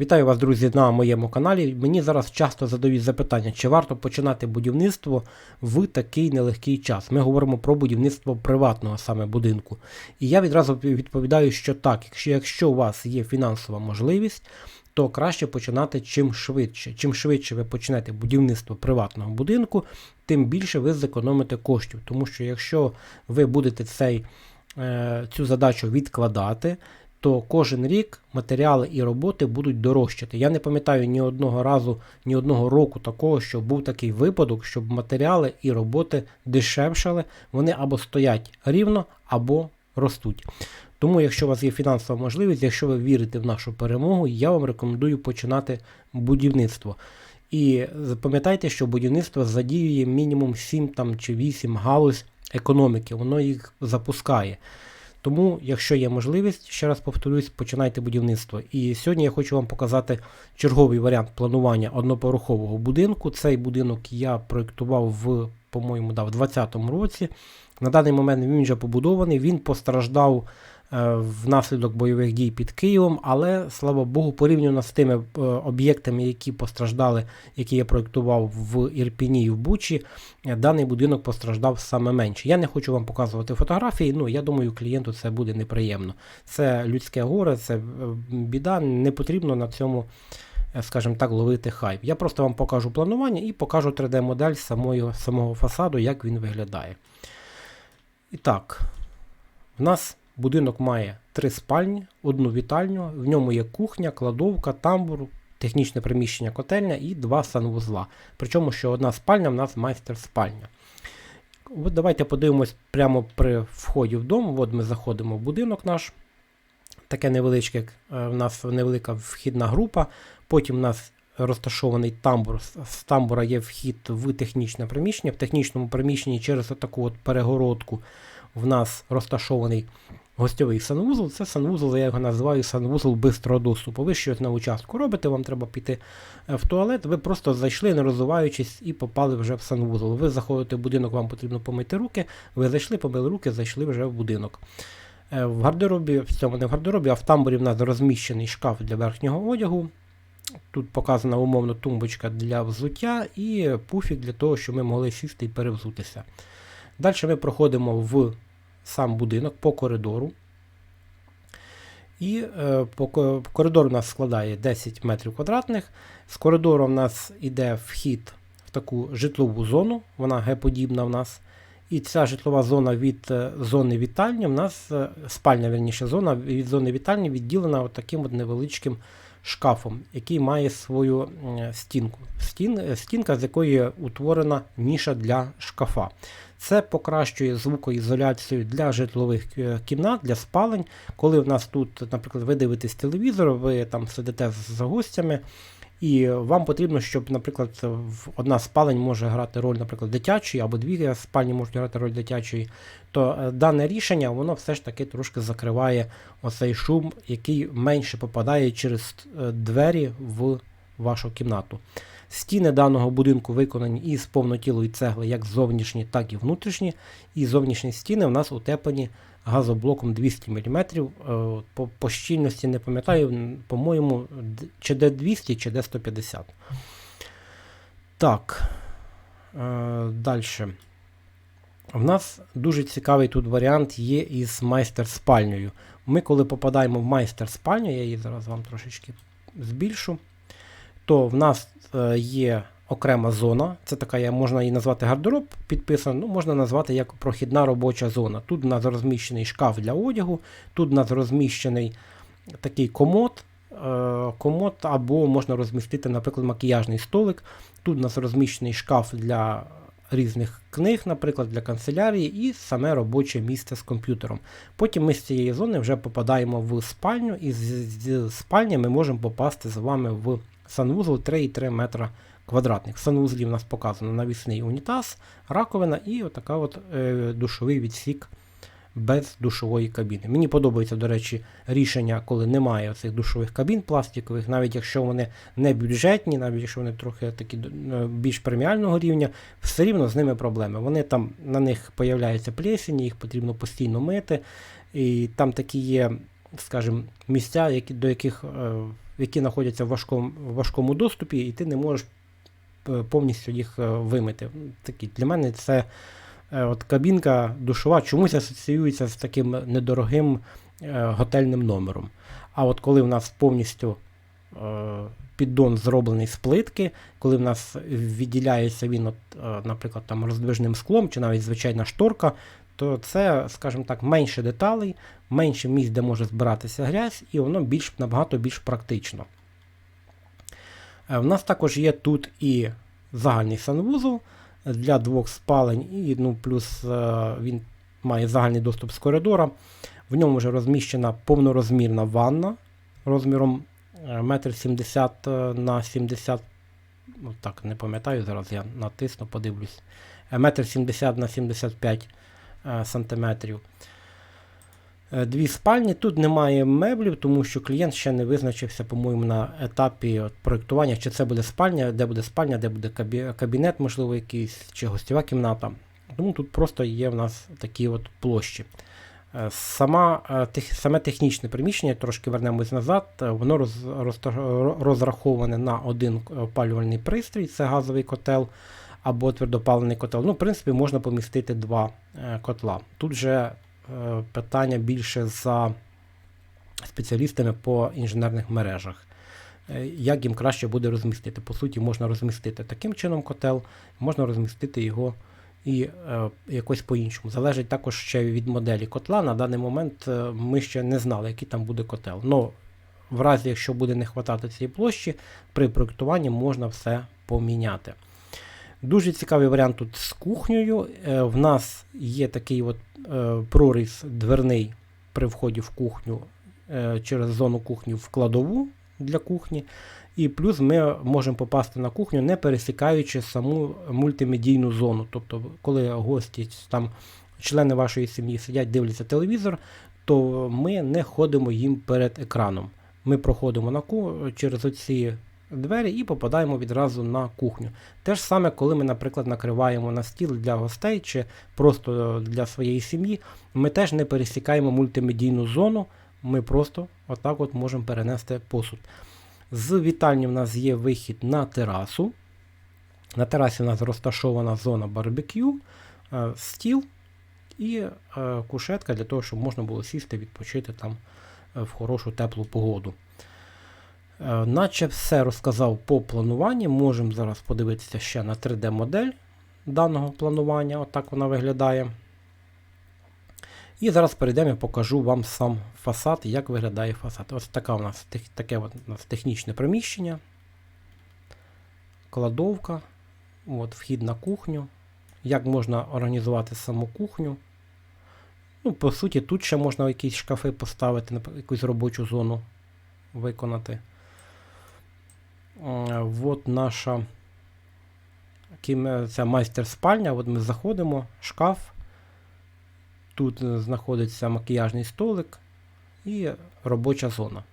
Вітаю вас, друзі, на моєму каналі. Мені зараз часто задають запитання, чи варто починати будівництво в такий нелегкий час. Ми говоримо про будівництво приватного саме будинку. І я відразу відповідаю, що так, якщо, якщо у вас є фінансова можливість, то краще починати чим швидше. Чим швидше ви почнете будівництво приватного будинку, тим більше ви зекономите коштів. Тому що якщо ви будете цей, е, цю задачу відкладати, то кожен рік матеріали і роботи будуть дорожчати. Я не пам'ятаю ні одного разу, ні одного року такого, що був такий випадок, щоб матеріали і роботи дешевшали, вони або стоять рівно, або ростуть. Тому, якщо у вас є фінансова можливість, якщо ви вірите в нашу перемогу, я вам рекомендую починати будівництво. І пам'ятайте, що будівництво задіює мінімум 7 там, чи 8 галузь економіки, воно їх запускає. Тому, якщо є можливість, ще раз повторюсь, починайте будівництво. І сьогодні я хочу вам показати черговий варіант планування одноповерхового будинку. Цей будинок я проєктував в, по-моєму, да, в 2020 році. На даний момент він вже побудований, він постраждав внаслідок бойових дій під Києвом, але слава Богу, порівняно з тими е, об'єктами, які постраждали, які я проєктував в Ірпіні і в Бучі, е, даний будинок постраждав саме менше. Я не хочу вам показувати фотографії, ну я думаю, клієнту це буде неприємно. Це людське горе, це е, біда, не потрібно на цьому. е, Скажімо так, ловити хайп. Я просто вам покажу планування і покажу 3D-модель самої, самого фасаду, як він виглядає. І так, в нас будинок має три спальні, одну вітальню, в ньому є кухня, кладовка, тамбур, технічне приміщення котельня і два санвузла. Причому, що одна спальня в нас майстер-спальня. От давайте подивимось прямо при вході в дом. От ми заходимо в будинок наш. Таке невеличке, е, в нас невелика вхідна група. Потім у нас розташований тамбур. З- тамбура є вхід в технічне приміщення. В технічному приміщенні через таку от перегородку в нас розташований гостьовий санвузол. Це санвузол, я його називаю санвузол бистрого доступу. Ви щось на участку робите, вам треба піти е, в туалет. Ви просто зайшли, не розвиваючись, і попали вже в санвузол. Ви заходите в будинок, вам потрібно помити руки. Ви зайшли, помили руки, зайшли вже в будинок. Е, В гардеробі, в цьому не в гардеробі, а в тамбурі в нас розміщений шкаф для верхнього одягу. Тут показана умовно тумбочка для взуття і пуфік для того, щоб ми могли сісти і перевзутися. Далі ми проходимо в сам будинок по коридору. І е, по ко- коридор у нас складає 10 метрів квадратних. З коридору у нас йде вхід в таку житлову зону, вона Г-подібна в нас. І ця житлова зона від е, зони вітальні, в нас е, спальня, верніше, зона від зони вітальні відділена от таким от невеличким шкафом, який має свою стінку. Стін, стінка, з якої утворена ніша для шкафа. Це покращує звукоізоляцію для житлових е, кімнат, для спалень. Коли в нас тут, наприклад, ви дивитесь телевізор, ви там сидите з гостями, і вам потрібно, щоб, наприклад, одна спалень може грати роль, наприклад, дитячої, або дві спальні можуть грати роль дитячої, то е, дане рішення воно все ж таки трошки закриває оцей шум, який менше попадає через е, двері в вашу кімнату. Стіни даного будинку виконані із повнотілої цегли, як зовнішні, так і внутрішні. І зовнішні стіни в нас утеплені газоблоком 200 мм. По, по щільності не пам'ятаю, по-моєму, чи де 200, чи де 150. Так. Е, Далі. В нас дуже цікавий тут варіант є із майстер-спальнею. Ми, коли попадаємо в майстер-спальню, я її зараз вам трошечки збільшу, то в нас е, є окрема зона. Це така, можна її назвати гардероб підписано, ну, можна назвати як прохідна робоча зона. Тут у нас розміщений шкаф для одягу, тут у нас розміщений такий комод. е, Комод або можна розмістити, наприклад, макіяжний столик. Тут у нас розміщений шкаф для різних книг, наприклад, для канцелярії, і саме робоче місце з комп'ютером. Потім ми з цієї зони вже попадаємо в спальню, і з, з спальні ми можемо попасти з вами в санвузол 3,3 метра квадратних. В санвузлі в нас показано навісний унітаз, раковина і отака от е, душовий відсік без душової кабіни. Мені подобається, до речі, рішення, коли немає цих душових кабін пластикових, навіть якщо вони не бюджетні, навіть якщо вони трохи такі е, більш преміального рівня, все рівно з ними проблеми. Вони там на них появляються плесені, їх потрібно постійно мити. І там такі є, скажімо, місця, які, до яких е, які знаходяться в важкому, важкому доступі, і ти не можеш е, повністю їх е, вимити. Такі, для мене це е, от кабінка душова чомусь асоціюється з таким недорогим готельним номером. А от коли в нас повністю піддон зроблений з плитки, коли в нас відділяється він, от, наприклад, там роздвижним склом чи навіть звичайна шторка, то це, скажімо так, менше деталей, менше місць, де може збиратися грязь, і воно більш, набагато більш практично. Е, В нас також є тут і загальний санвузол для двох спалень, і ну, плюс е, він має загальний доступ з коридора. В ньому вже розміщена повнорозмірна ванна розміром е, 1,70 м на 70 ну так, не пам'ятаю, зараз я натисну, подивлюсь. Е, 1,70 м на 75 е, сантиметрів. Е, Дві спальні. Тут немає меблів, тому що клієнт ще не визначився, по-моєму, на етапі от проєктування, чи це буде спальня, де буде спальня, де буде кабінет, можливо, якийсь, чи гостєва кімната. Тому тут просто є в нас такі от площі. Е, Сама, тех- саме технічне приміщення, трошки вернемось назад, воно роз, розта- ро- розраховане на один опалювальний пристрій, це газовий котел або твердопаливний котел. Ну, в принципі, можна помістити два е, котла. Тут же е, питання більше за спеціалістами по інженерних мережах. Е, Як їм краще буде розмістити? По суті, можна розмістити таким чином котел, можна розмістити його і е, якось по-іншому. Залежить також ще від моделі котла. На даний момент ми ще не знали, який там буде котел. Но в разі, якщо буде не вистачати цієї площі, при проєктуванні можна все поміняти. Дуже цікавий варіант тут з кухнею. Е, В нас є такий от е, проріз дверний при вході в кухню е, через зону кухні в кладову для кухні. І плюс ми можемо попасти на кухню, не пересікаючи саму мультимедійну зону. Тобто, коли гості там, члени вашої сім'ї сидять, дивляться телевізор, то ми не ходимо їм перед екраном. Ми проходимо на ку... через оці двері і попадаємо відразу на кухню. Те ж саме, коли ми, наприклад, накриваємо на стіл для гостей чи просто для своєї сім'ї, ми теж не пересікаємо мультимедійну зону, ми просто отак от можемо перенести посуд. З вітальні в нас є вихід на терасу. На терасі у нас розташована зона барбекю, е, стіл і е, кушетка для того, щоб можна було сісти, відпочити там е, в хорошу теплу погоду. Е, Наче все розказав по плануванню. Можемо зараз подивитися ще на 3D-модель даного планування. Отак вона виглядає. І зараз перейдемо і покажу вам сам фасад, як виглядає фасад. Ось така у нас таке у нас технічне приміщення. Кладовка. От, вхід на кухню. Як можна організувати саму кухню. Ну, по суті, тут ще можна якісь шкафи поставити, якусь робочу зону виконати. Е, От наша це майстер-спальня. От ми заходимо, шкаф. Тут е, знаходиться макіяжний столик і робоча зона.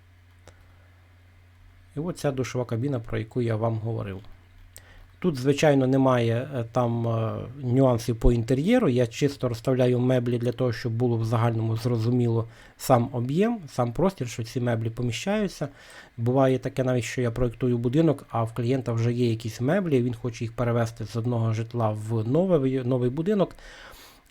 І от ця душова кабіна, про яку я вам говорив. Тут, звичайно, немає е, там е, нюансів по інтер'єру. Я чисто розставляю меблі для того, щоб було в загальному зрозуміло сам об'єм, сам простір, що ці меблі поміщаються. Буває таке навіть, що я проєктую будинок, а в клієнта вже є якісь меблі, він хоче їх перевести з одного житла в новий, новий будинок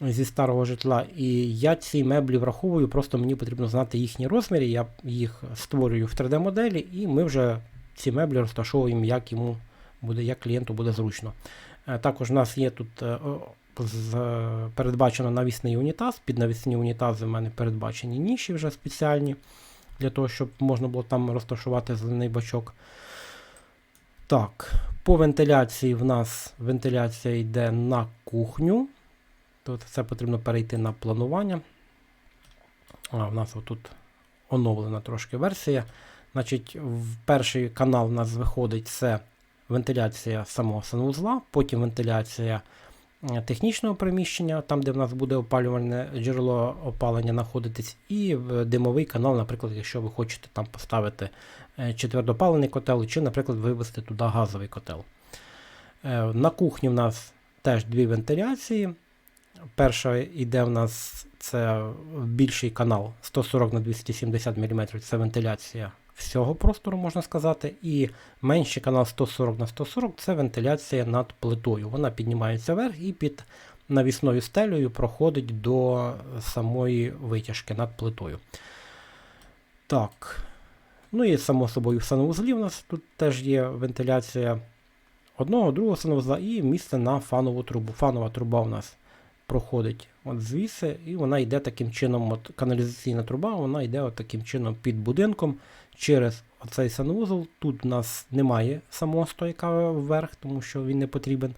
зі старого житла. І я ці меблі враховую, просто мені потрібно знати їхні розміри. Я їх створюю в 3D-моделі, і ми вже ці меблі розташовуємо, як йому буде, як клієнту буде зручно. Е, Також у нас є тут е, передбачено навісний унітаз. Під навісні унітази в мене передбачені ніші вже спеціальні, для того, щоб можна було там розташувати зелений бачок. Так, по вентиляції в нас вентиляція йде на кухню. Тут це потрібно перейти на планування. А, в нас отут оновлена трошки версія. Значить, в перший канал у нас виходить це вентиляція самого санвузла, потім вентиляція е, технічного приміщення, там, де в нас буде опалювальне джерело опалення знаходитись, і димовий канал, наприклад, якщо ви хочете там поставити е, чи твердопалений котел, чи, наприклад, вивести туди газовий котел. Е, На кухні в нас теж дві вентиляції. Перша йде в нас це більший канал 140 на 270 мм, це вентиляція всього простору, можна сказати, і менший канал 140 на 140 це вентиляція над плитою. Вона піднімається вверх і під навісною стелею проходить до самої витяжки над плитою. Так. Ну і само собою в санвузлі у нас тут теж є вентиляція одного, другого санвузла і місце на фанову трубу. Фанова труба у нас проходить от звідси, і вона йде таким чином, от каналізаційна труба, вона йде от таким чином під будинком через оцей санвузол. Тут у нас немає самого стояка вверх, тому що він не потрібен.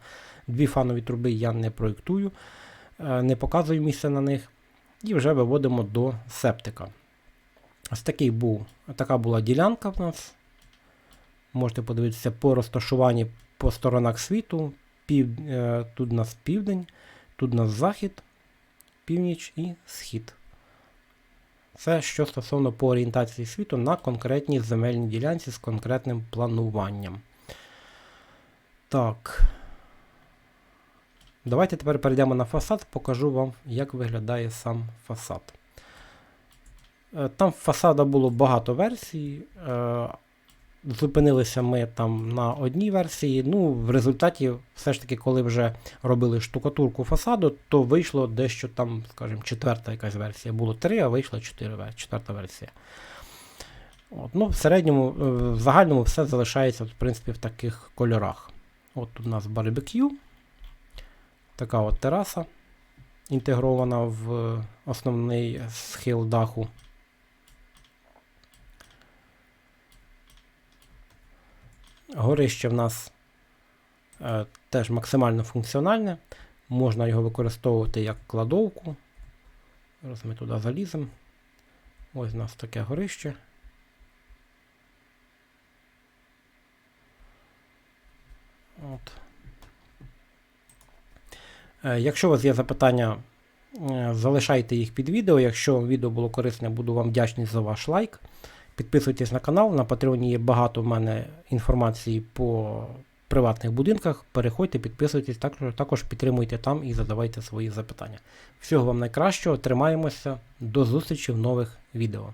Дві фанові труби я не проєктую, е, не показую місце на них. І вже виводимо до септика. Ось такий був, така була ділянка в нас. Можете подивитися по розташуванні по сторонах світу. Пів, е, тут у нас південь, тут у нас захід, північ і схід. Це що стосовно по орієнтації світу на конкретній земельній ділянці з конкретним плануванням. Так. Давайте тепер перейдемо на фасад, покажу вам, як виглядає сам фасад. Е, Там фасада було багато версій. Зупинилися ми там на одній версії. Ну, в результаті, все ж таки, коли вже робили штукатурку фасаду, то вийшло дещо там, скажімо, четверта якась версія. Було три, а вийшла четверта версія. От, ну, в середньому, е, в загальному все залишається, в принципі, в таких кольорах. От у нас барбекю. Така от тераса інтегрована в основний схил даху. Горище в нас е, теж максимально функціональне. Можна його використовувати як кладовку. Зараз ми туди заліземо. Ось у нас таке горище. От. Е, Якщо у вас є запитання, е, залишайте їх під відео. Якщо відео було корисне, буду вам вдячний за ваш лайк. Підписуйтесь на канал. На Патреоні є багато в мене інформації по приватних будинках. Переходьте, підписуйтесь, також, також підтримуйте там і задавайте свої запитання. Всього вам найкращого, тримаємося, до зустрічі в нових відео.